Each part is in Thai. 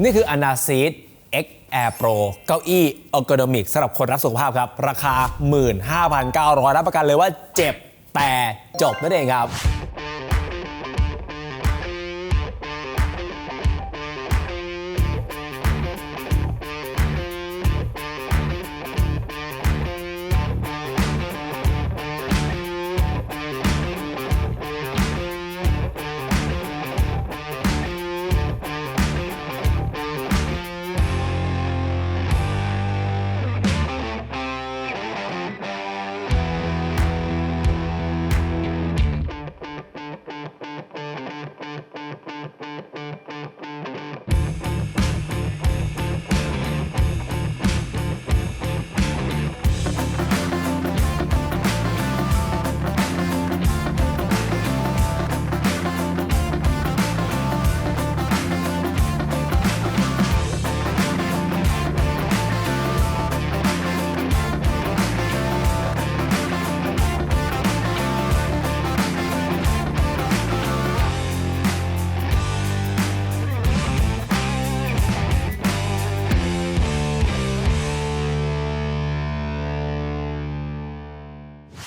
นี่คือ a n a s e e X Air Pro เก้าอี้ออโกโดมิกสำหรับคนรักสุขภาพครับ ราคา 15,900 รับประกันเลยว่าเจ็บแต่จบนั่นเองครับ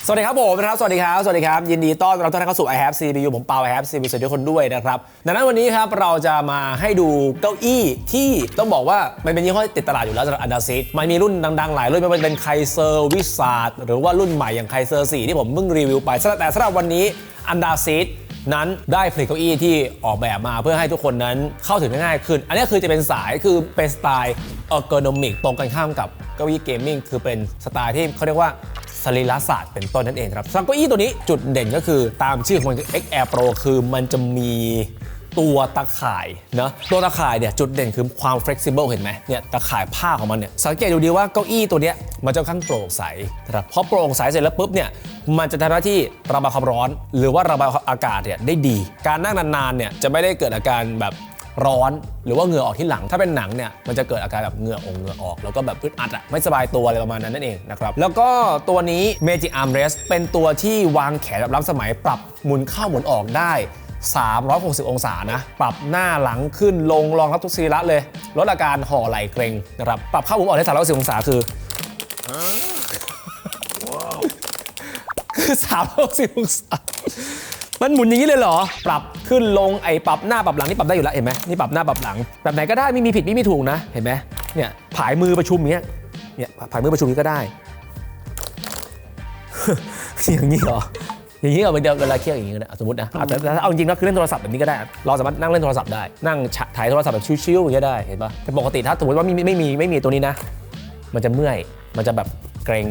สวัสดีครับผมนะครับสวัสดีครับ สวัสดีครับ ยินดีต้อนรับทุกท่านเข้าสู่ i have CPU ผมเปา i have CPU สวัสดีทุกคนด้วยนะครับดังนั้นวันนี้ครับเราจะมาให้ดูเก้าอี้ที่ต้องบอกว่า มันเป็นยี่ห้อติดตลาดอยู่แล้วสำหรับอันดาซิมันมีรุ่นดังๆ หลายรุ่นไม่ว่าจะเป็นไคเซอร์วิสาดหรือว่ารุ่นใหม่อย่างไคเซอร์4ที่ผมเพิ่งรีวิวไปสำหรับแต่สำหรับวันนี้อันดาซินั้นได้ผลิตเก้าอี้ที่ออกแบบมาเพื่อให้ทุกคนนั้นเข้าถึงได้ง่ายขึ้น อันนี้คือจะเป็นสายคือเป็นสไตล์ ergonomic ตรงกันข้ามกับเก้าอี้เกมมิ่งคือเป็นสไตล์ที่เขาเรียกว่า สรีรศาสตร์เป็นต้นนั่นเองครับสำหรับเก้าอี้ตัวนี้จุดเด่นก็คือตามชื่อของมัน X Air Pro คือมันจะมีตัวตะข่ายนะตัวตะข่ายเนี่ยจุดเด่นคือความ flexible เห็นไหมเนี่ยตะข่ายผ้าของมันเนี่ยสังเกตดูดีว่าเก้าอี้ตัวเนี้ยมันจะค่อนข้างโปร่งใสนะครับพอโปร่งใสเสร็จแล้วปุ๊บเนี่ยมันจะทำหน้าที่ระบายความร้อน หรือว่าระบายอากาศเนี่ยได้ดี การนั่งนานๆเนี่ยจะไม่ได้เกิดอาการแบบ ร้อนหรือว่าเหงื่อออกที่หลัง ถ้าเป็นหนังเนี่ยมันจะเกิดอาการแบบเหงื่อองเหงื่อออก แล้วก็แบบอึดอัดอะไม่สบายตัวอะไรประมาณนั้นนั่นเองนะครับแล้วก็ตัวนี้ Magic Armrest เป็นตัวที่วางแขนแบบล้ำสมัยปรับหมุนเข้าหมุนออกได้ 360 องศานะ ปรับหน้าหลังขึ้นลงรองรับทุกสรีระเลย ลดอาการห่อไหล่เกร็งนะครับปรับเข้าหมุนออกได้360องศาคือคือ360องศา มันหมุนอย่างนี้เลยเหรอ ปรับขึ้นลงไอ้ปรับหน้าปรับหลังนี่ปรับได้อยู่แล้วเห็นไหมนี่ปรับหน้าปรับหลัง แบบไหนก็ได้ไม่มีผิดไม่มีถูกนะ เห็นไหมเนี่ยผายมือประชุมอย่างเงี้ย เนี่ยผายมือประชุมนี้ก็ได้ อย่างนี้เหรอ อย่างนี้เหรอเวลาเวลาเคี่ยวอย่างนี้ก็ได้สมมตินะอะแต่แต่ถ้าเอาจริงๆนะคือเล่นโทรศัพท์แบบนี้ก็ได้ เราสามารถนั่งเล่นโทรศัพท์ได้ นั่งฉะถ่ายโทรศัพท์แบบชิวๆอย่างเงี้ยได้ เห็นปะแต่ปกติถ้าสมมติว่าไม่มีไม่มีไม่มีตัวนี้นะ มันจะเมื่อย มันจะแบบ เกรง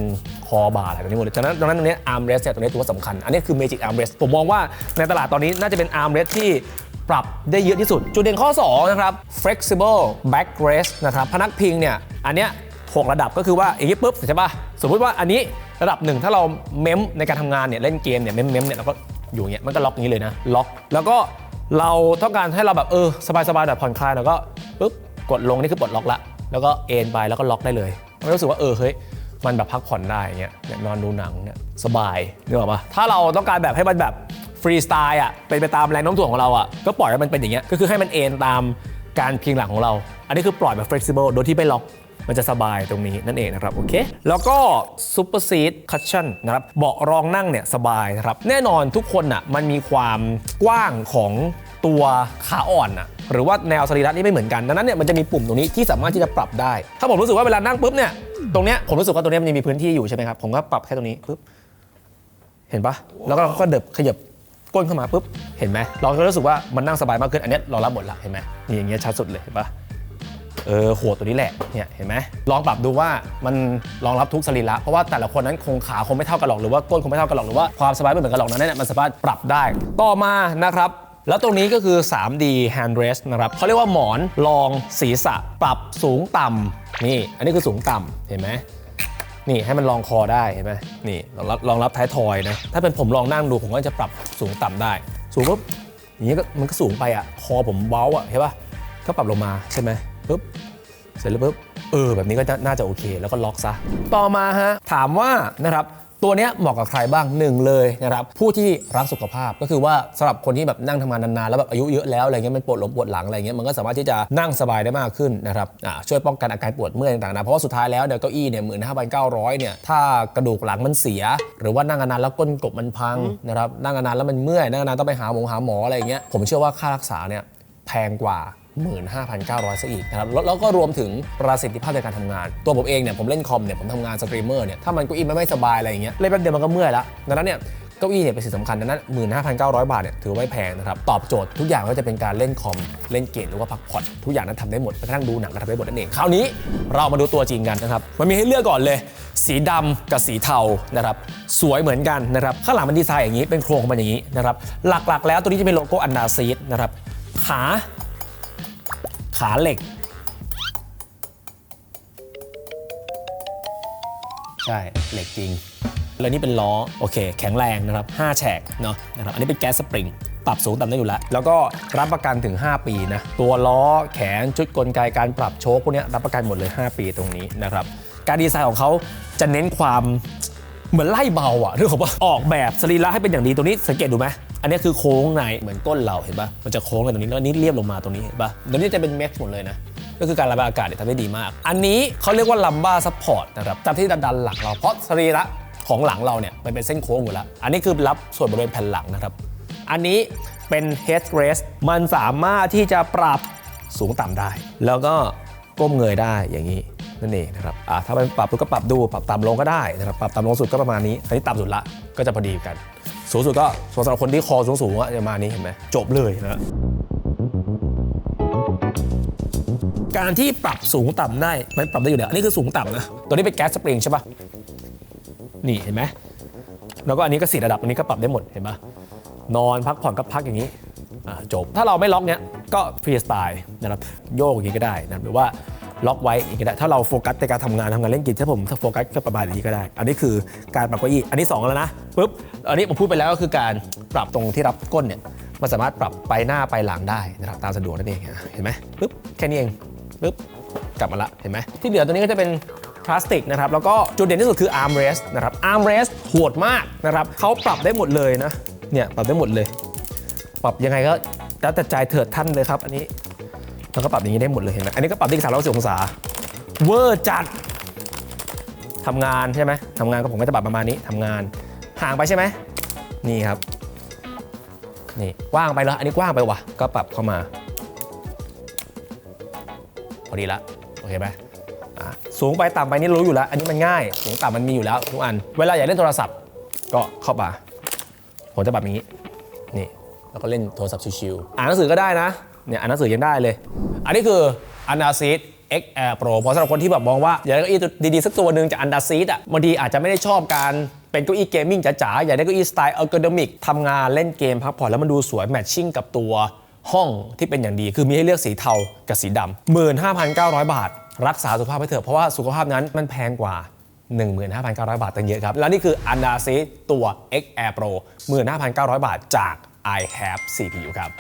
คอบ่าอะไรแบบนี้หมดเลยฉะนั้นตรงนั้นตรงนี้ arm rest เนี่ยตรงนี้ตัวสำคัญ อันนี้คือ magic arm rest ผมมองว่าในตลาดตอนนี้น่าจะเป็น arm rest ที่ปรับได้เยอะที่สุด จุดเด่นข้อ 2 นะครับ flexible back rest นะครับพนักพิงเนี่ยอันเนี้ยหกระดับก็คือว่าอย่างนี้ปุ๊บใช่ป่ะสมมติว่าอันนี้ระดับหนึ่งถ้าเราเมมในการทำงานเนี่ยเล่นเกมเนี่ยเมมเมมเนี่ยเราก็อยู่อย่างเงี้ยมันก็ล็อกอย่างนี้เลยนะล็อก แล้วก็เราต้องการให้เราแบบเออสบายๆแบบผ่อนคลายเราก็ปุ๊บกดลงนี่คือปลดล็อกละแล้วก็เอนไปแล้วก็ล็อกได้เลยไม่รู้สึกว่าเออเฮ้ย มันแบบพักผ่อนได้เงี้ยเนี่ยนอนดูหนังเนี่ยสบายนึกออกปะถ้าเราต้องการแบบให้มันแบบฟรีสไตล์อะเป็นไปตามแรงโน้มถ่วงของเราอะก็ปล่อยให้มันเป็นอย่างเงี้ยก็คือให้มันเอนตามการพิงหลังของเรา อันนี้คือปล่อยแบบ flexible โดยที่ไม่ล็อกมันจะสบายตรงนี้นั่นเองนะครับ โอเค แล้วก็ Super Seat Cushion นะครับเบาะรองนั่งเนี่ยสบายนะครับ แน่นอนทุกคนอะมันมีความกว้างของตัวขาอ่อนอะหรือว่าแนวสรีระนี่ไม่เหมือนกัน ดังนั้นเนี่ยมันจะมีปุ่มตรงนี้ที่สามารถที่จะปรับได้ ถ้าผมรู้สึกว่าเวลานั่งปุ๊บเนี่ย ตรงเนี้ยผมรู้สึกว่าตรงเนี้ยมันยังมีพื้นที่อยู่ใช่ไหมครับ ผมก็ปรับแค่ตรงนี้ปุ๊บ เห็นปะแล้วก็เราก็เดิบขยับก้นเข้ามาปุ๊บ เห็นไหม เราก็รู้สึกว่ามันนั่งสบายมากขึ้น อันเนี้ยเรารับหมดละเห็นไหมนี่อย่างเงี้ยชัดสุดเลยเห็นปะเออโหดตัวนี้แหละ เนี่ยเห็นไหมลองปรับดูว่ามันรองรับทุกสรีระเพราะว่าแต่ละคนนั้นคงขาคงไม่เท่ากันหรอกหรือว่าก้นคงไม่เท่ากันหรอกหรือว่าความสบายไม่เหมือนกันหรอกนั้นเนี่ยมันสามารถปรับได้ ต่อมานะครับ แล้วตรงนี้ก็คือ 3D hand rest นะครับเขาเรียกว่าหมอนรองศีรษะ ปรับสูงต่ำ นี่ อันนี้คือสูงต่ำเห็นไหมนี่ให้มันรองคอได้เห็นไหมนี่รองรับรองรับท้ายทอยนะถ้าเป็นผมลองนั่งดูผมก็จะปรับสูงต่ำได้ สูงปุ๊บอย่างนี้ก็มันก็สูงไปอะคอผมเบ้าอะเห็นป่ะก็ปรับลงมาใช่ไหมปุ๊บเสร็จแล้วปุ๊บเออแบบนี้ก็น่าจะโอเค แล้วก็ล็อกซะ ต่อมาฮะถามว่านะครับ ตัวเนี้ยเหมาะกับใครบ้างหนึ่งเลยนะครับผู้ที่รักสุขภาพก็คือว่าสำหรับคนที่แบบนั่งทำงานนานๆแล้วแบบอายุเยอะแล้วอะไรเงี้ยมันปวดหลังปวดหลังอะไรเงี้ยมันก็สามารถที่จะนั่งสบายได้มากขึ้นนะครับอ่าช่วยป้องกันอาการปวดเมื่อยต่างๆนะเพราะว่าสุดท้ายแล้วเนี่ยเก้าอี้เนี่ยหมื่นห้าพันเก้าร้อยเนี่ยถ้ากระดูกหลังมันเสีย หรือว่านั่งนานๆแล้วก้นกบมันพังนะครับนั่งนานๆแล้วมันเมื่อยนั่งนานๆต้องไปหาหมอหาหมออะไรเงี้ยผมเชื่อว่าค่ารักษาเนี่ยแพงกว่า 15,900ซะอีกนะครับแล้วก็รวมถึงประสิทธิภาพในการทำงาน ตัวผมเองเนี่ยผมเล่นคอมเนี่ยผมทำงานสตรีมเมอร์เนี่ยถ้ามันเก้าอี้มันไม่สบายอะไรอย่างเงี้ยเล่นแป๊บเดียวมันก็เมื่อยล้วดังนั้นเนี่ยเก้าอี้เนี่ยเป็นสิ่งสำคัญดังนั้น 15,900 บาทเนี่ยถือว่าแพงนะครับ ตอบโจทย์ทุกอย่างไม่ว่าจะเป็นการเล่นคอม เล่นเกมหรือว่าพักผ่อนทุกอย่างนั้นทำได้หมดแม้กระทั่งดูหนังก็ทำได้หมดนั่นเองคราวนี้เรามาดูตัวจริงกันนะครับมันมีให้เลือกก่อนเลย สีดำกับสีเทานะครับสวยเหมือนกันนะครับข้างหลังมันดีไซน์อย่างนี้เป็นโครงของมันอย่างนี้นะครับหลักๆ แล้วตัวนี้จะเป็นโลโก้อันดาซีดนะครับขา ขาเหล็ก ใช่เหล็กจริง แล้วนี่เป็นล้อ โอเค แข็งแรงนะครับ5แฉกเนาะนะครับอันนี้เป็นแก๊สสปริงปรับสูงต่ำได้อยู่แล้ว แล้วก็รับประกันถึง 5 ปีนะ ตัวล้อแขนชุดกลไกการปรับโชคพวกนี้รับประกันหมดเลย 5 ปีตรงนี้นะครับ การดีไซน์ของเขาจะเน้นความเหมือนไล่เบาอะนึกออกปะออกแบบสรีระให้เป็นอย่างดีตรงนี้สังเกตดูไหม อันนี้คือโค้งในเหมือนก้นเราเห็นปะมันจะโค้งในตรงนี้แล้วอันนี้เรียบลงมาตรงนี้เห็นปะตรงนี้จะเป็นเม็ดหมดเลยนะก็คือการระบายอากาศเนี่ยทำได้ดีมาก อันนี้เขาเรียกว่าลัมบ้าซัพพอร์ตนะครับจับที่ดันหลังเราเพราะสรีระของหลังเราเนี่ยมันเป็นเส้นโค้งอยู่แล้ว อันนี้คือรับส่วนบริเวณแผ่นหลังนะครับ อันนี้เป็น head rest มันสามารถที่จะปรับสูงต่ำได้ แล้วก็ก้มเงยได้อย่างนี้นั่นเองนะครับอ่าถ้าเป็นปรับก็ปรับดู ปรับต่ำลงก็ได้นะครับ ปรับต่ำลงสุดก็ประมาณนี้อันนี้ต่ำสุดละ ก็จะพอดีกัน สูงสุดก็สำหรับคนที่คอสูงๆอะจะประมาณนี้เห็นไหมจบเลยนะการที่ปรับสูงต่ำได้มันปรับได้อยู่แล้วอันนี้คือสูงต่ำนะตัวนี้เป็นแก๊สสปริงใช่ปะนี่เห็นไหมแล้วก็อันนี้ก็สี่ระดับอันนี้ก็ปรับได้หมดเห็นปะนอนพักผ่อนก็พักอย่างนี้อ่าจบถ้าเราไม่ล็อกเนี้ยก็ฟรีสไตล์นะครับโยกอย่างนี้ก็ได้นะหรือว่า ล็อกไว้อย่างนี้ก็ได้ถ้าเราโฟกัสในการทำงานทำงานเล่นกิจถ้าผมโฟกัสก็ประมาณนี้ก็ได้ อันนี้คือการปรับเก้าอี้อันนี้สองแล้วนะปุ๊บอันนี้ผมพูดไปแล้วก็คือการปรับตรงที่รับก้นเนี่ยมันสามารถปรับไปหน้าไปหลังได้นะครับตามสะดวกนั่นเองเห็นไหมปุ๊บแค่นี้เองปุ๊บกลับมาละเห็นไหมที่เหลือตัวนี้ก็จะเป็นพลาสติกนะครับแล้วก็จุดเด่นที่สุดคือ arm rest นะครับ arm rest โหดมากนะครับเขาปรับได้หมดเลยนะเนี่ยปรับได้หมดเลย ปรับยังไงก็แล้วแต่ใจเถิดท่านเลยครับ อันนี้ แล้วก็ปรับอย่างนี้ได้หมดเลยเห็นไหมอันนี้ก็ปรับได้สามร้อยสิบองศา เวอร์จัดทำงานใช่ไหมทำงานก็ผมก็จะปรับประมาณนี้ทำงาน ห่างไปใช่ไหมนี่ครับ นี่กว้างไปแล้ว อันนี้กว้างไปวะก็ปรับเข้ามาพอดีละโอเคไหมอะสูงไปต่ำไปนี่รู้อยู่แล้ว อันนี้มันง่าย สูงต่ำมันมีอยู่แล้วทุกอัน เวลาอยากเล่นโทรศัพท์ก็เข้ามาผมจะแบบนี้ นี่ แล้วก็เล่นโทรศัพท์ชิวๆอ่านหนังสือก็ได้นะ เนี่ยอ่านหนังสือยังได้เลย อันนี้คือ a n a s i d X Air Pro เพราะสำหรับคนที่แบบมองว่าอยากได้เก้าอี้ดีๆสักตัวหนึ่งจาก a n a s i d อะบางทีอาจจะไม่ได้ชอบการเป็นเก้าอี้เกมมิ่งจ๋าๆอยากได้เก้าอี้สไตล์อัลกอริมิกทำงานเล่นเกมพักผ่อนแล้วมันดูสวยแมทชิ่งกับตัวห้องที่เป็นอย่างดี คือมีให้เลือกสีเทากับสีดำหมื่นห้าพันเก้าร้อยบาท รักษาสุขภาพไว้เถอะเพราะว่าสุขภาพนั้นมันแพงกว่า 15,900 บาทตั้งเยอะครับ แล้วนี่คือ a n a s i ตัว X Air Pro 15,900 บาทจาก I have CPU ครับ